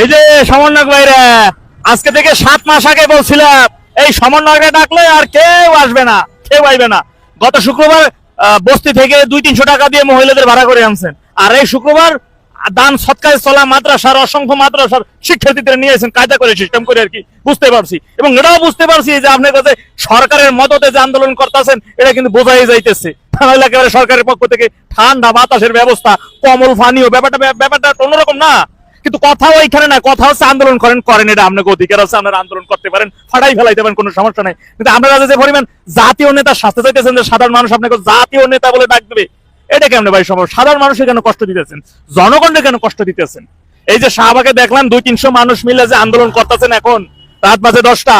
এই যে সমন্বয়ক ভাইরা, আজকে থেকে সাত মাস আগে বলছিলাম, এই সমন্বয়কে ডাকলে আর কেউ আসবে না, কেউ আসবে না। গত শুক্রবার বস্তি থেকে দুই তিনশো টাকা দিয়ে মহিলাদের ভাড়া করে আনছেন। আর এই শুক্রবার দান চলা মাদ্রাসার, অসংখ্য মাদ্রাসার শিক্ষার্থীদের নিয়ে কায়দা করে সিস্টেম করে আর কি, বুঝতে পারছি। এবং এটাও বুঝতে পারছি যে আপনার কাছে সরকারের মদতে যে আন্দোলন করতেছেন, এটা কিন্তু বোঝাই যাইতেছে। একেবারে সরকারের পক্ষ থেকে ঠান্ডা বাতাসের ব্যবস্থা, কমল ব্যাপারটা ব্যাপারটা অন্যরকম না। কিন্তু কথা ওইখানে না কথা হচ্ছে আন্দোলন করেন করেন এটা, আপনাকে অধিকার আছে, আপনারা আন্দোলন করতে পারেন, ফাটাই ফেলাইতে পারেন কোনো সমস্যা নাই। কিন্তু আপনারা যে পরিমাণ জাতীয় নেতা শাস্তি চাইতেছেন যে সাধারণ মানুষ আপনাকে জাতীয় নেতা বলে ডাক দেবে, এটা কেমন ভাই সমস্যা সাধারণ মানুষের কেন কষ্ট দিতেছেন? জনগণকে কেন কষ্ট দিতেছেন? এই যে শাহবাগে দেখলাম দুই, তিনশো মানুষ মিলে যে আন্দোলন করতেছেন এখন, রাত বাজে দশটা,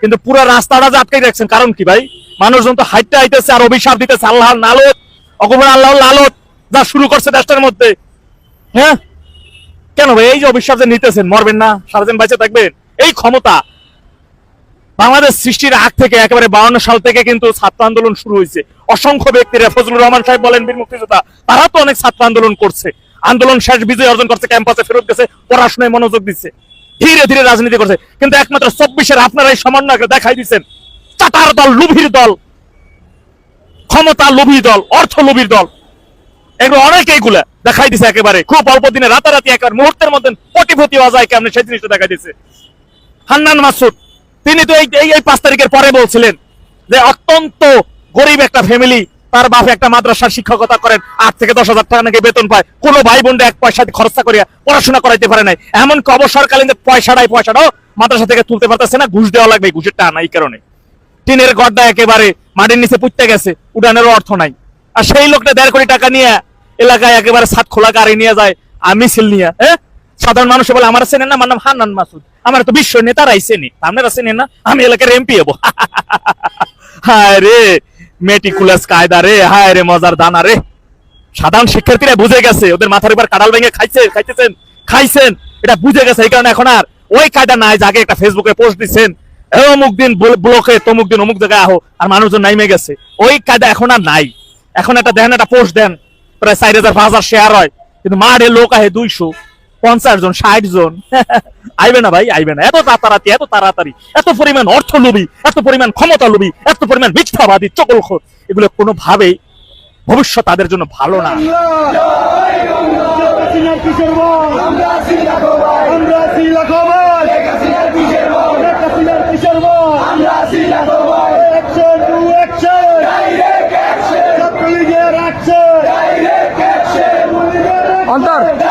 কিন্তু পুরো রাস্তাটা যে আটকে রাখছেন, কারণ কি ভাই? মানুষজন তো হাইটটা আইতেছে আর অভিশাপ দিতেছে আল্লাহ নালত অকবর আল্লাহ লালত, যা শুরু করছে দেশটার মধ্যে। হ্যাঁ? কেন ভাই? এই যে যে নিতেছেন, মরবেন না, সারাদিন বেঁচে থাকবেন। এই ক্ষমতা বাংলাদেশ সৃষ্টির আগ থেকে একেবারে বাউন্ন সাল থেকে কিন্তু ছাত্র আন্দোলন শুরু হয়েছে। অসংখ্য ব্যক্তিরা ফজলুর রহমান সাহেব বলেন, বীর মুক্তিযোদ্ধা, তারা তো অনেক ছাত্র আন্দোলন করছে। আন্দোলন শেষ, বিজয় অর্জন করছে, ক্যাম্পাসে ফেরত গেছে, পড়াশোনায় মনোযোগ দিচ্ছে। ধীরে ধীরে রাজনীতি করছে। কিন্তু একমাত্র চব্বিশের আপনারা এই সমন্বয়কে দেখাই দিচ্ছেন, চাটার দল, লুভির দল, ক্ষমতা লোভী দল, অর্থ লোভীর দল। এগুলো অনেক এইগুলা। দেখাই দিছে একেবারে। খুব অল্প দিনে রাতারাতি একবার মুহূর্তের মধ্যে কোটিপতি হওয়া যায় কেমন, সেই জিনিসটা দেখাই দিছে হান্নান মাসুদ, তিনি তো এই এই- পাঁচ তারিখের পরে বলছিলেন যে অত্যন্ত গরিব একটা ফ্যামিলি তার বাপ একটা মাদ্রাসার শিক্ষকতা করেন, আট থেকে দশ হাজার টাকা নাকি বেতন পায়। কোনো ভাই বোনটা এক পয়সা খরচা করিয়া পড়াশোনা করাইতে পারে নাই। এমনকি অবসরকালীন যে পয়সাটাই পয়সাটাও মাদ্রাসা থেকে তুলতে পারতেছে না, ঘুষ দেওয়া লাগবে ঘুষের টানা এই কারণে। টিনের গড্ডা একেবারে মাটির নিচে পুঁততে গেছে উড়ানেরও অর্থ নাই। আর সেই লোকটা দেড় কোটি টাকা নিয়ে এলাকায় একেবারে সাত খোলা গাড়ি নিয়ে যায় আমি মিছিল নিয়ে হ্যাঁ? সাধারণ মানুষ বলে, আমার চেনেন না? আমার নাম হান্নান মাসুদ। আমার তো বিশ্ব নেতারাই চেনে। আপনারা চেনেন না? আমি এলাকার এমপি হব। হায় রে, মেটিকুলাস কায়দা রে, হায় রে, মজার দানা রে। সাধারণ শিক্ষার্থীরা বুঝে গেছে, ওদের মাথার উপর কাঁড়াল ভেঙে খাইছে, খাইতেছেন, খাইছেন, এটা বুঝে গেছে এই কারণে এখন আর ওই কায়দা নাই যে আগে একটা ফেসবুকে পোস্ট দিচ্ছেন অমুক দিন ব্ল- ব্লকে, তমুক দিন অমুক জায়গায় আহো, আর মানুষজন নাইমে গেছে। ওই কায়দা এখন আর নাই। এখন একটা দেন, একটা পোস্ট দেন প্রায় চার হাজার, পাঁচ শেয়ার হয়। কিন্তু মাঠে লোক আহে দুইশো, পঞ্চাশ জন, ষাট জন। আইবে না ভাই, আইবে না। এত তাড়াতাড়ি এত তাড়াতাড়ি, এত পরিমাণ অর্থ লোভী এত পরিমাণ ক্ষমতা লোভী এত পরিমাণ মিথ্যাবাদী, চকলখোর। এগুলো কোনোভাবেই ভবিষ্যৎ তাদের জন্য ভালো না। আমরা অন্তর।